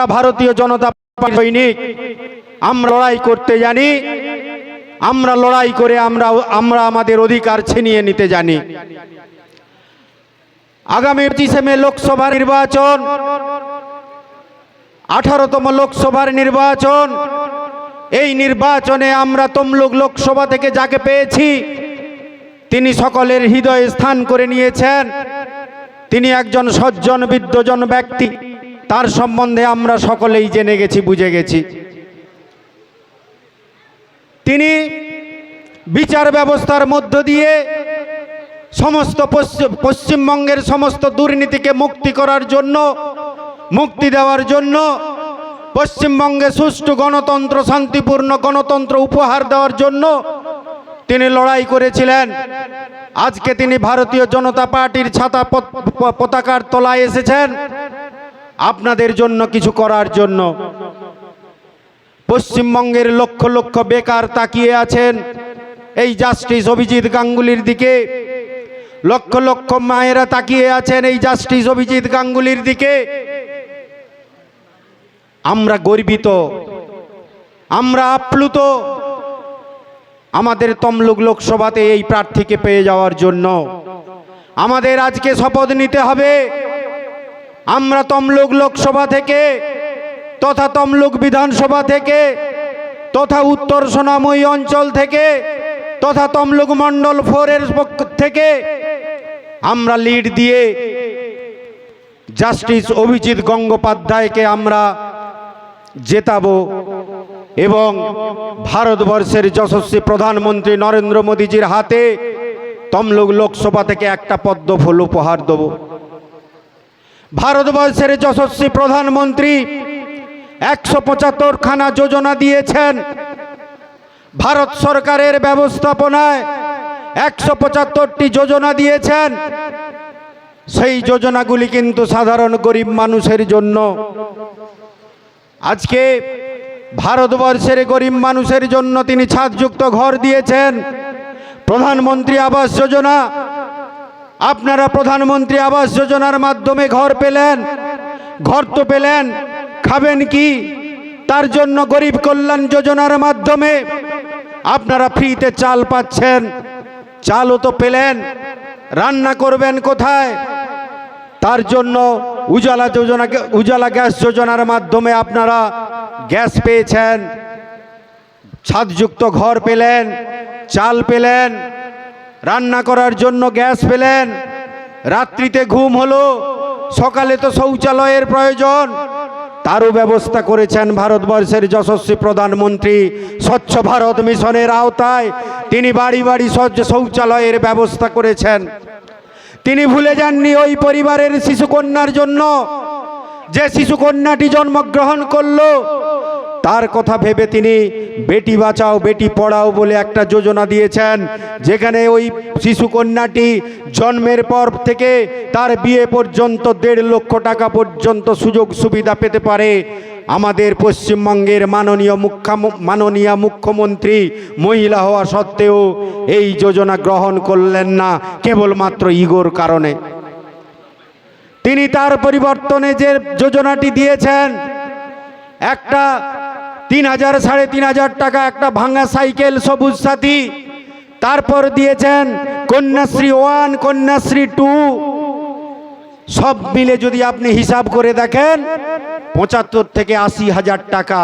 আমরা ভারতীয় জনতা পার্টির সৈনিক, আমরা লড়াই করতে জানি, আমরা লড়াই করে আমরা আমরা আমাদের অধিকার ছিনিয়ে নিতে জানি। আগামী পঁচিশে মে লোকসভার নির্বাচন, আঠারোতম লোকসভার নির্বাচন, এই নির্বাচনে আমরা তমলুক লোকসভা থেকে যাকে পেয়েছি, তিনি সকলের হৃদয়ে স্থান করে নিয়েছেন। তিনি একজন সজ্জন বিদ্যজন ব্যক্তি। তার সম্বন্ধে আমরা সকলেই জেনে গেছি, বুঝে গেছি। তিনি বিচার ব্যবস্থার মধ্য দিয়ে সমস্ত পশ্চিম- পশ্চিমবঙ্গের সমস্ত দুর্নীতিকে মুক্তি করার জন্য, মুক্তি দেওয়ার জন্য, পশ্চিমবঙ্গে সুষ্ঠু গণতন্ত্র, শান্তিপূর্ণ গণতন্ত্র উপহার দেওয়ার জন্য তিনি লড়াই করেছিলেন। আজকে তিনি ভারতীয় জনতা পার্টির ছাতা পতাকার তলায় এসেছেন। আপনাদের জন্য কিছু করার জন্য। পশ্চিমবঙ্গের লক্ষ লক্ষ বেকার তাকিয়ে আছেন এই জাস্টিস অভিজিৎ গাঙ্গুলির দিকে। লক্ষ লক্ষ মায়েরা তাকিয়ে আছেন এই জাস্টিস অভিজিৎ গাঙ্গুলির দিকে। আমরা গর্বিত, আমরা আপ্লুত। আমাদের তমলুক লোকসভাতে এই প্রার্থীকে পেয়ে যাওয়ার জন্য। আমাদের আজকে শপথ নিতে হবে। আমরা তমলুক লোকসভা থেকে তথা তমলুক বিধানসভা থেকে তথা উত্তর সোনাময়ী অঞ্চল থেকে তথা তমলুক মণ্ডল ফোরের পক্ষ থেকে আমরা লিড দিয়ে জাস্টিস অভিজিৎ গঙ্গোপাধ্যায়কে আমরা জেতাবো এবং ভারতবর্ষের যশস্বী প্রধানমন্ত্রী নরেন্দ্র মোদীজির হাতে তমলুক লোকসভা থেকে একটা পদ্ম ফুল উপহার দেব। ভারতবর্ষের যশস্বী প্রধানমন্ত্রী একশো পঁচাত্তর খানা যোজনা দিয়েছেন। ভারত সরকারের ব্যবস্থাপনায় একশো পঁচাত্তরটি যোজনা দিয়েছেন। সেই যোজনাগুলি কিন্তু সাধারণ গরিব মানুষের জন্য। আজকে ভারতবর্ষের গরিব মানুষের জন্য তিনি ছাদযুক্ত ঘর দিয়েছেন। প্রধানমন্ত্রী আবাস যোজনা আপনারা প্রধানমন্ত্রী আবাস যোজনার মাধ্যমে ঘর পেলেন, ঘর তো পেলেন, খাবেন কি? তার জন্য গরিব কল্যাণ যোজনার মাধ্যমে আপনারা ফ্রিতে চাল পাচ্ছেন, চালও তো পেলেন, রান্না করবেন কোথায়? তার জন্য উজালা যোজনা, উজালা গ্যাস যোজনার মাধ্যমে আপনারা গ্যাস পেয়েছেন, ছাদযুক্ত ঘর পেলেন, চাল পেলেন রান্না করার জন্য গ্যাস পেলেন। রাত্রিতে ঘুম হলো। সকালে তো শৌচালয়ের প্রয়োজন। তারও ব্যবস্থা করেছেন ভারতবর্ষের যশস্বী প্রধানমন্ত্রী স্বচ্ছ ভারত মিশনের আওতায়। তিনি বাড়ি বাড়ি শৌচালয়ের ব্যবস্থা করেছেন। তিনি ভুলে যাননি ওই পরিবারের শিশুকন্যার জন্য। যে শিশুকন্যাটি জন্মগ্রহণ করল তার কথা ভেবে তিনি, বেটি বাঁচাও, বেটি পড়াও বলে একটা যোজনা দিয়েছেন, যেখানে ওই শিশুকন্যাটি জন্মের পর থেকে তার বিয়ে পর্যন্ত দেড় লক্ষ টাকা পর্যন্ত সুযোগ সুবিধা পেতে পারে। আমাদের পশ্চিমবঙ্গের মাননীয় মুখ্য, মাননীয় মুখ্যমন্ত্রী মহিলা হওয়া সত্ত্বেও এই যোজনা গ্রহণ করলেন না, কেবলমাত্র ইগোর কারণে। তিনি তার পরিবর্তনে যে যোজনাটি দিয়েছেন, একটা তিন হাজার, সাড়ে তিন হাজার টাকা একটা ভাঙা সাইকেল সবুজ সাথী। তারপর দিয়েছেন কন্যাশ্রী ওয়ান, কন্যাশ্রী টু। সব মিলে যদি আপনি হিসাব করে দেখেন, পঁচাত্তর থেকে আশি হাজার টাকা,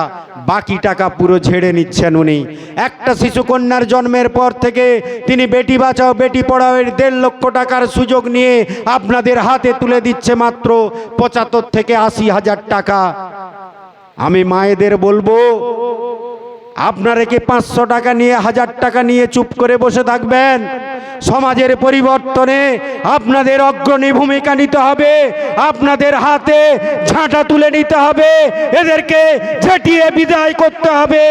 বাকি টাকা পুরো ছেড়ে নিচ্ছেন উনি। একটা শিশুকন্যার জন্মের পর থেকে তিনি বেটি বাঁচাও, বেটি পড়াও, এর দেড় লক্ষ টাকার সুযোগ নিয়ে আপনাদের হাতে তুলে দিচ্ছে মাত্র পঁচাত্তর থেকে আশি হাজার টাকা। আমি মায়েদের বলব, আপনারা কি পাঁচশো টাকা নিয়ে, হাজার টাকা নিয়ে চুপ করে বসে থাকবেন? সমাজের পরিবর্তনে আপনাদের অগ্রণী ভূমিকা নিতে হবে, আপনাদের হাতে ঝাঁটা তুলে নিতে হবে, এদেরকে ঝেঁটিয়ে বিদায় করতে হবে।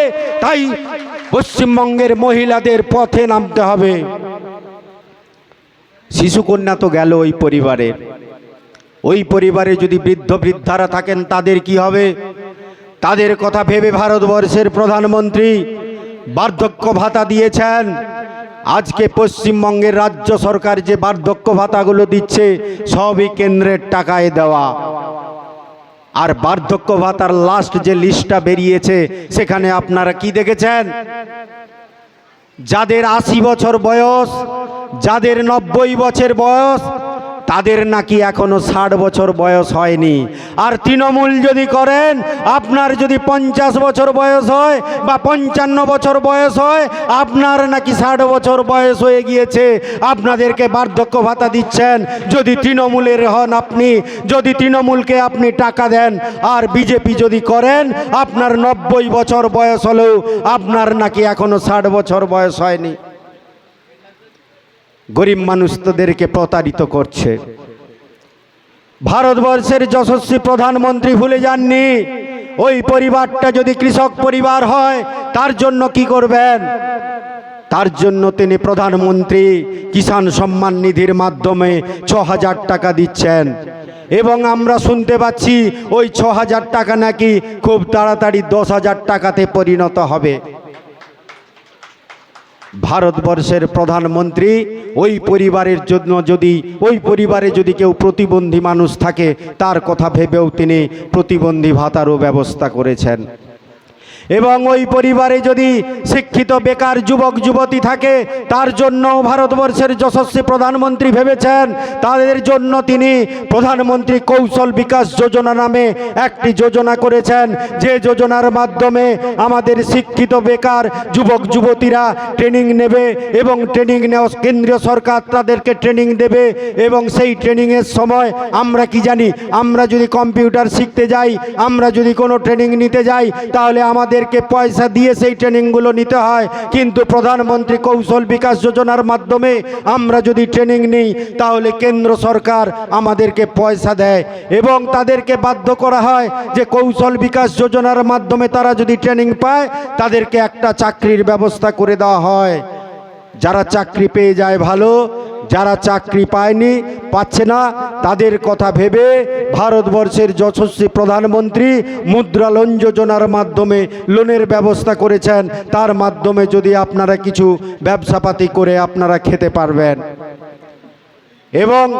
তাই পশ্চিমবঙ্গের মহিলাদের পথে নামতে হবে। শিশুকন্যা তো গেল ওই পরিবারের ওই পরিবারে যদি বৃদ্ধ বৃদ্ধারা থাকেন, তাদের কি হবে? তাদের কথা ভেবে ভারতবর্ষের প্রধানমন্ত্রী বার্ধক্য ভাতা দিয়েছেন। আজকে পশ্চিমবঙ্গের রাজ্য সরকার যে বার্ধক্য ভাতাগুলো দিচ্ছে, সবই কেন্দ্রের টাকায় দেওয়া। আর বার্ধক্য ভাতার লাস্ট যে লিস্টটা বেরিয়েছে, সেখানে আপনারা কি দেখেছেন? যাদের আশি বছর বয়স, যাদের নব্বই বছর বয়স তাদের নাকি এখনও ষাট বছর বয়স হয়নি। আর তৃণমূল যদি করেন, আপনার যদি পঞ্চাশ বছর বয়স হয় বা পঞ্চান্ন বছর বয়স হয়, আপনার নাকি ষাট বছর বয়স হয়ে গিয়েছে। আপনাদেরকে বার্ধক্য ভাতা দিচ্ছেন। যদি তৃণমূলের হন আপনি, যদি তৃণমূলকে আপনি টাকা দেন, আর বিজেপি যদি করেন, আপনার নব্বই বছর বয়স হলেও আপনার নাকি এখনও ষাট বছর বয়স হয়নি। গরিব মানুষ তোদেরকে প্রতারিত করছে। ভারতবর্ষের যশস্বী প্রধানমন্ত্রী ভুলে যাননি। ওই পরিবারটা যদি কৃষক পরিবার হয়, তার জন্য কি করবেন? তার জন্য তিনি প্রধানমন্ত্রী কিষাণ সম্মান নিধির মাধ্যমে ছ হাজার টাকা দিচ্ছেন। এবং আমরা শুনতে পাচ্ছি ওই ছ হাজার টাকা নাকি খুব তাড়াতাড়ি দশ হাজার টাকাতে পরিণত হবে। ভারতবর্ষের প্রধানমন্ত্রী, ওই পরিবারের জন্য যদি, ওই পরিবারে যদি কেউ প্রতিবন্ধী মানুষ থাকে, তার কথা ভেবেও তিনি প্রতিবন্ধী ভাতারও ব্যবস্থা করেছেন। এবং ওই পরিবারে যদি শিক্ষিত বেকার যুবক, যুবতী থাকে, তার জন্য ভারতবর্ষের যশস্বী প্রধানমন্ত্রী ভেবেছেন। তাদের জন্য তিনি প্রধানমন্ত্রী কৌশল বিকাশ যোজনা নামে একটি যোজনা করেছেন। যে যোজনার মাধ্যমে আমাদের শিক্ষিত বেকার যুবক, যুবতীরা ট্রেনিং নেবে এবং ট্রেনিং নেওয়া কেন্দ্রীয় সরকার তাদেরকে ট্রেনিং দেবে এবং সেই ট্রেনিংয়ের সময় আমরা কি জানি? আমরা যদি কম্পিউটার শিখতে যাই, আমরা যদি কোনো ট্রেনিং নিতে যাই, তাহলে আমাদেরকে পয়সা দিয়ে সেই ট্রেনিংগুলো নিতে হয়। কিন্তু প্রধানমন্ত্রী কৌশল বিকাশ যোজনার মাধ্যমে আমরা যদি ট্রেনিং নিই, তাহলে কেন্দ্র সরকার আমাদেরকে পয়সা দেয় এবং তাদেরকে বাধ্য করা হয় যে কৌশল বিকাশ যোজনার মাধ্যমে তারা যদি ট্রেনিং পায়, তাদেরকে একটা চাকরির ব্যবস্থা করে দেওয়া হয়। যারা চাকরি পেয়ে যায় ভালো যারা চাকরি পায়নি, পাচ্ছে না, তাদের কথা ভেবে ভারতবর্ষের যশস্বী প্রধানমন্ত্রী মুদ্রা লোন যোজনার মাধ্যমে লোনের ব্যবস্থা করেছেন। তার মাধ্যমে যদি আপনারা কিছু ব্যবসাপাতি করে আপনারা খেতে পারবেন। এবং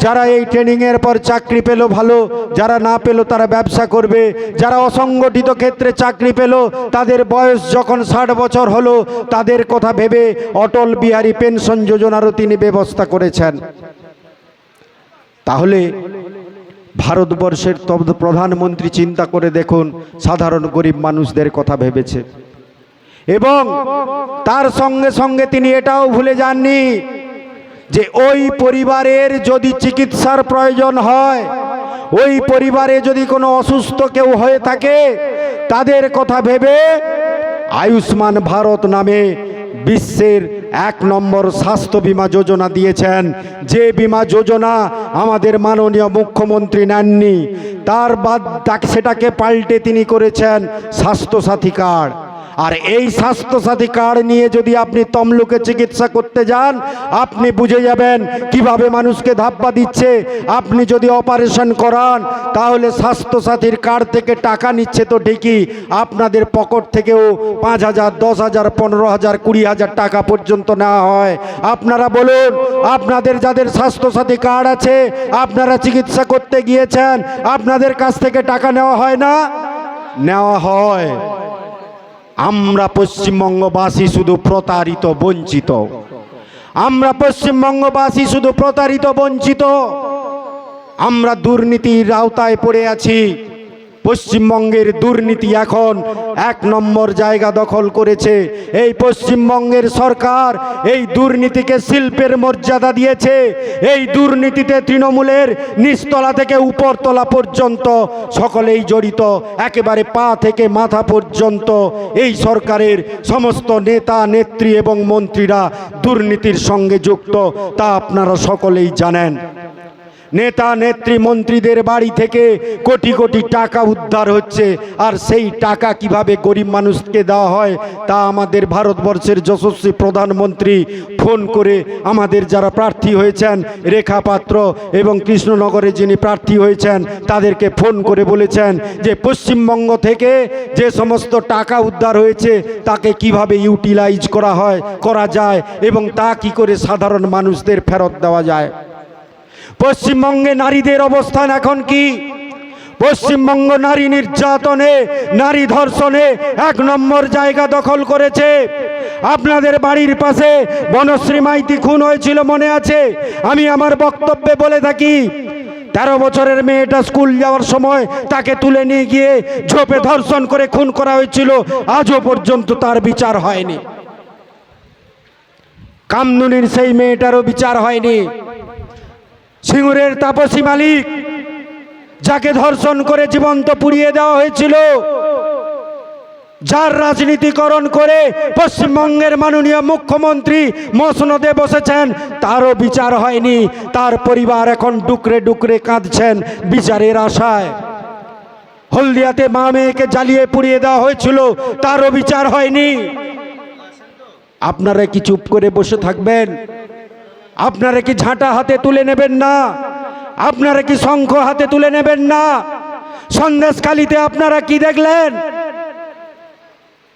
যারা এই ট্রেনিংয়ের পর চাকরি পেল ভালো, যারা না পেল তারা ব্যবসা করবে, যারা অসংগঠিত ক্ষেত্রে চাকরি পেল, তাদের বয়স যখন ষাট বছর হলো, তাদের কথা ভেবে অটল বিহারী পেনশন যোজনারও তিনি ব্যবস্থা করেছেন। তাহলে ভারতবর্ষের তব- প্রধানমন্ত্রী চিন্তা করে দেখুন, সাধারণ গরিব মানুষদের কথা ভেবেছে। এবং তার সঙ্গে সঙ্গে তিনি এটাও ভুলে যাননি যে ওই পরিবারের যদি চিকিৎসার প্রয়োজন হয়, ওই পরিবারে যদি কোনো অসুস্থ কেউ হয়ে থাকে, তাদের কথা ভেবে আয়ুষ্মান ভারত নামে বিশ্বের এক নম্বর স্বাস্থ্য বীমা যোজনা দিয়েছেন। যে বিমা যোজনা আমাদের মাননীয় মুখ্যমন্ত্রী নেননি, তার বাদ সেটাকে পাল্টে তিনি করেছেন স্বাস্থ্যসাথী কার্ড। আর এই স্বাস্থ্যসাথী কার্ড নিয়ে যদি আপনি তমলুকে চিকিৎসা করতে যান, আপনি বুঝে যাবেন কীভাবে মানুষকে ধাপ্পা দিচ্ছে। আপনি যদি অপারেশন করান, তাহলে স্বাস্থ্যসাথীর কার্ড থেকে টাকা নিচ্ছে তো ঠিকই। আপনাদের পকেট থেকেও পাঁচ হাজার, দশ হাজার, পনেরো হাজার, কুড়ি হাজার টাকা পর্যন্ত নেওয়া হয়। আপনারা বলুন, আপনাদের যাদের স্বাস্থ্যসাথী কার্ড আছে, আপনারা চিকিৎসা করতে গিয়েছেন, আপনাদের কাছ থেকে টাকা নেওয়া হয় না? নেওয়া হয়। আমরা পশ্চিমবঙ্গবাসী শুধু প্রতারিত, বঞ্চিত। আমরা পশ্চিমবঙ্গবাসী শুধু প্রতারিত, বঞ্চিত। আমরা দুর্নীতির আওতায় পড়ে আছি। পশ্চিমবঙ্গের দুর্নীতি এখন এক নম্বর জায়গা দখল করেছে। এই পশ্চিমবঙ্গের সরকার এই দুর্নীতিকে শিল্পের মর্যাদা দিয়েছে। এই দুর্নীতিতে তৃণমূলের নিচতলা থেকে উপরতলা পর্যন্ত সকলেই জড়িত। একেবারে পা থেকে মাথা পর্যন্ত এই সরকারের সমস্ত নেতা, নেত্রী এবং মন্ত্রীরা দুর্নীতির সঙ্গে যুক্ত। তা আপনারা সকলেই জানেন। নেতা, নেত্রী, মন্ত্রীদের বাড়ি থেকে কোটি কোটি টাকা উদ্ধার হচ্ছে। আর সেই টাকা কীভাবে গরিব মানুষকে দেওয়া হয়, তা আমাদের ভারতবর্ষের যশস্বী প্রধানমন্ত্রী ফোন করে আমাদের যারা প্রার্থী হয়েছেন, রেখা পাত্র এবং কৃষ্ণনগরে যিনি প্রার্থী হয়েছেন, তাদেরকে ফোন করে বলেছেন যে পশ্চিমবঙ্গ থেকে যে সমস্ত টাকা উদ্ধার হয়েছে, তাকে কীভাবে ইউটিলাইজ করা হয়, করা যায় এবং তা কি করে সাধারণ মানুষদের ফেরত দেওয়া যায়। পশ্চিমবঙ্গে নারীদের অবস্থান এখন কি? পশ্চিমবঙ্গ নারী নির্যাতনে, নারী ধর্ষণে এক নম্বর জায়গা দখল করেছে। আপনাদের বাড়ির পাশে বনশ্রী মাইতি খুন হয়েছিল মনে আছে? আমি আমার বক্তব্যে বলে থাকি, তেরো বছরের মেয়েটা স্কুল যাওয়ার সময় তাকে তুলে নিয়ে গিয়ে ঝোপে ধর্ষণ করে খুন করা হয়েছিল। আজও পর্যন্ত তার বিচার হয়নি। কামনুনির সেই মেয়েটারও বিচার হয়নি। সিঙ্গুরের তাপসী মালিক, যাকে ধর্ষণ করে জীবন্ত পুড়িয়ে দেওয়া হয়েছিল, যার রাজনীতিকরণ করে পশ্চিমবঙ্গের মাননীয় মুখ্যমন্ত্রী মসনদে বসেছেন, তারও বিচার হয়নি, তার পরিবার এখন ডুকরে ডুকরে কাঁদছেন বিচারের আশায়। হলদিয়াতে মা মেয়েকে জ্বালিয়ে পুড়িয়ে দেওয়া হয়েছিল, তারও বিচার হয়নি। আপনারা কি চুপ করে বসে থাকবেন? আপনারা কি ঝাঁটা হাতে তুলে নেবেন না? আপনারা কি শঙ্খ হাতে তুলে নেবেন না? সন্দেশখালিতে আপনারা কি দেখলেন?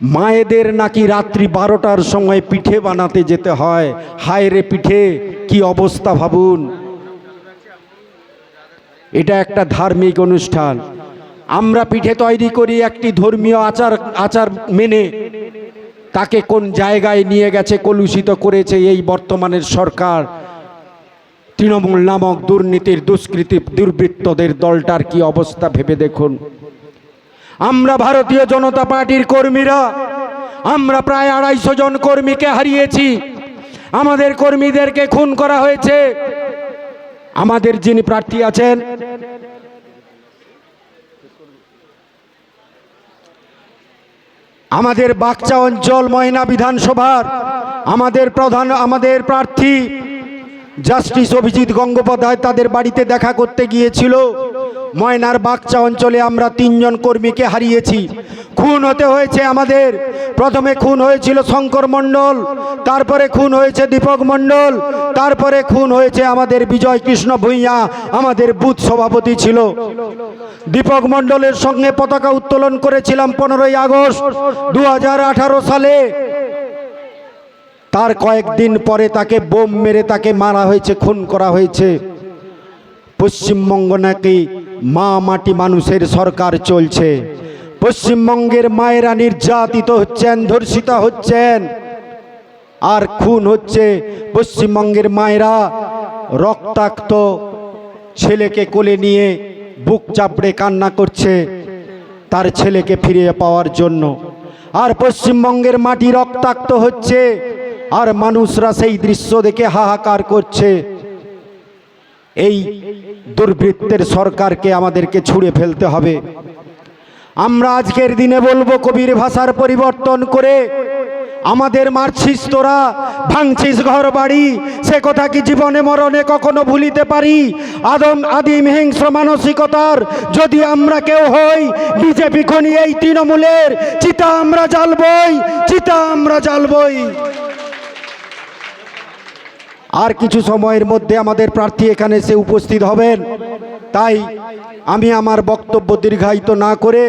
মায়েদের নাকি রাত্রি বারোটার সময় পিঠে বানাতে যেতে হয়। হায় রে পিঠে, কি অবস্থা ভাবুন। এটা একটা ধার্মিক অনুষ্ঠান। আমরা পিঠে তৈরি করি একটি ধর্মীয় আচার আচার মেনে। তাকে কোন জায়গায় নিয়ে গেছে, কলুষিত করেছে এই বর্তমানের সরকার? তৃণমূল নামক দুর্নীতির দুষ্কৃতি দুর্বৃত্তদের দলটার কি অবস্থা ভেবে দেখুন। আমরা ভারতীয় জনতা পার্টির কর্মীরা, আমরা প্রায় আড়াইশো জন কর্মীকে হারিয়েছি। আমাদের কর্মীদেরকে খুন করা হয়েছে। আমাদের যিনি প্রার্থী আছেন আমাদের বাগচা অঞ্চল ময়না বিধানসভার আমাদের প্রধান, আমাদের প্রার্থী জাস্টিস অভিজিৎ গঙ্গোপাধ্যায় তাদের বাড়িতে দেখা করতে গিয়েছিল। ময়নার বাগচা অঞ্চলে আমরা তিনজন কর্মীকে হারিয়েছি। খুন হতে হয়েছে আমাদের। প্রথমে খুন হয়েছিল শঙ্কর মণ্ডল, তারপরে খুন হয়েছে দীপক মণ্ডল, তারপরে খুন হয়েছে আমাদের বিজয় কৃষ্ণ ভূঁইয়া, আমাদের বুথ সভাপতি ছিল। দীপক মণ্ডলের সঙ্গে পতাকা উত্তোলন করেছিলাম পনেরোই আগস্ট দু হাজার আঠারো সালে। তার কয়েকদিন পরে তাকে বোম মেরে তাকে মারা হয়েছে, খুন করা হয়েছে। পশ্চিমবঙ্গ নাকি মা মাটি মানুষের সরকার চলছে? পশ্চিমবঙ্গের মায়েরা নির্যাতিত হচ্ছেন, ধর্ষিত হচ্ছেন। আর খুন হচ্ছে পশ্চিমবঙ্গের মায়েরা। রক্তাক্ত ছেলেকে কোলে নিয়ে বুক চাপড়ে কান্না করছে তার ছেলেকে ফিরিয়ে পাওয়ার জন্য। আর পশ্চিমবঙ্গের মাটি রক্তাক্ত হচ্ছে, আর মানুষরা সেই দৃশ্য দেখে হাহাকার করছে। এই দুর্বৃত্তের সরকারকে আমাদেরকে ছুঁড়ে ফেলতে হবে। আমরা আজকের দিনে বলব কবির ভাষার পরিবর্তন করে আমাদের মারছিস তোরা ভাঙছিস ঘর বাড়ি সে কথা কি জীবনে মরণে কখনো ভুলিতে পারি? আদম আদিম হিংস্র মানসিকতার যদি আমরা কেউ হই, বিজেপি খনি এই তৃণমূলের, চিতা আমরা জ্বালবই চিতা আমরা জ্বালবই আর কিছু সময়ের মধ্যে আমাদের প্রার্থী এখানে এসে উপস্থিত হবেন। তাই আমি আমার বক্তব্য দীর্ঘায়িত না করে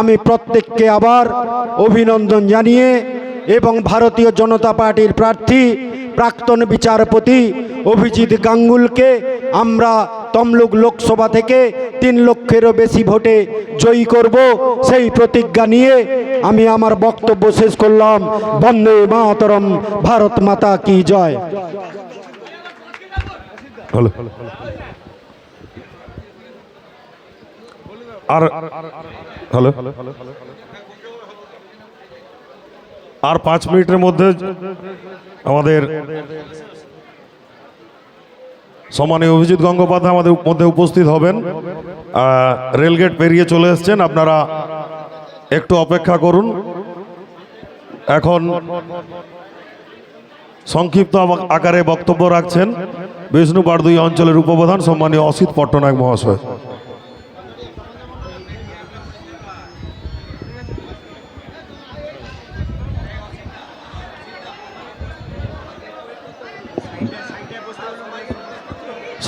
আমি প্রত্যেককে আবার অভিনন্দন জানিয়ে এবং ভারতীয় জনতা পার্টির প্রার্থী, প্রাক্তন বিচারপতি অভিজিৎ গাঙ্গুলকে আমরা তমলুক লোকসভা থেকে তিন লক্ষেরও বেশি ভোটে জয়ী করব সেই প্রতিজ্ঞা নিয়ে আমি আমার বক্তব্য শেষ করলাম। বন্দে মাতরম, ভারত মাতা কি জয়। আর হ্যালো আর পাঁচ মিনিটের মধ্যে আমাদের সম্মানীয় অভিজিৎ গঙ্গোপাধ্যায় আমাদের মধ্যে উপস্থিত হবেন। রেলগেট পেরিয়ে চলে এসছেন। আপনারা একটু অপেক্ষা করুন। এখন সংক্ষিপ্ত আকারে বক্তব্য রাখছেন বিষ্ণু বারদুই অঞ্চলের উপপ্রধান সম্মানীয় অসিত পট্টনায়ক মহাশয়।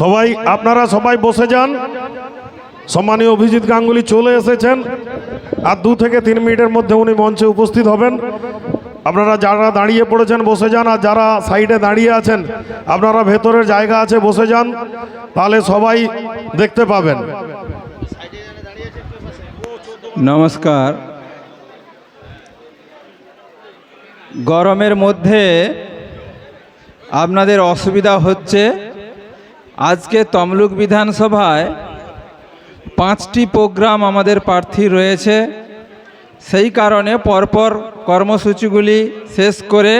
সবাই, আপনারা সবাই বসে যান। সম্মানীয় অভিজিৎ গাঙ্গুলি চলে এসেছেন। আর দু থেকে তিন মিনিটের মধ্যে উনি মঞ্চে উপস্থিত হবেন। আপনারা যারা দাঁড়িয়ে পড়েছেন, বসে যান। আর যারা সাইডে দাঁড়িয়ে আছেন, আপনারা ভেতরের জায়গা আছে, বসে যান। তাহলে সবাই দেখতে পাবেন। নমস্কার। গরমের মধ্যে আপনাদের অসুবিধা হচ্ছে। আজকে তমলুক বিধানসভায় পাঁচটি প্রোগ্রাম আমাদের প্রার্থী রয়েছে। সেই কারণে পরপর কর্মসূচিগুলি শেষ করে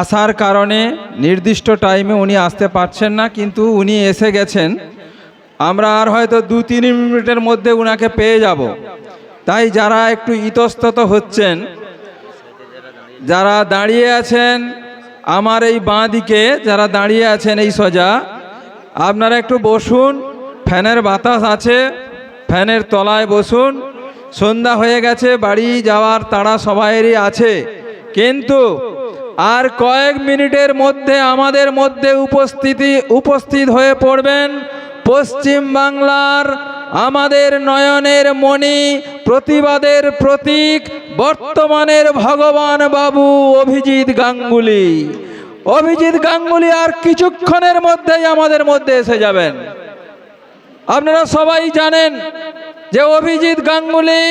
আসার কারণে নির্দিষ্ট টাইমে উনি আসতে পারছেন না, কিন্তু উনি এসে গেছেন। আমরা আর হয়তো দু তিন মিনিটের মধ্যে উনাকে পেয়ে যাব। তাই যারা একটু ইতস্তত হচ্ছেন, যারা দাঁড়িয়ে আছেন, আমার এই বাঁ দিকে যারা দাঁড়িয়ে আছেন এই সোজা, আপনারা একটু বসুন, ফ্যানের বাতাস আছে, ফ্যানের তলায় বসুন। সন্ধ্যা হয়ে গেছে, বাড়ি যাওয়ার তাড়া সবাইয়েরই আছে। কিন্তু আর কয়েক মিনিটের মধ্যে আমাদের মধ্যে উপস্থিতি, উপস্থিত হয়ে পড়বেন পশ্চিম বাংলার আমাদের নয়নের মণি, প্রতিবাদের প্রতীক, বর্তমানের ভগবান বাবু অভিজিৎ গাঙ্গুলি। অভিজিৎ গাঙ্গুলি আর কিছুক্ষণের মধ্যেই আমাদের মধ্যে এসে যাবেন। আপনারা সবাই জানেন যে অভিজিৎ গাঙ্গুলি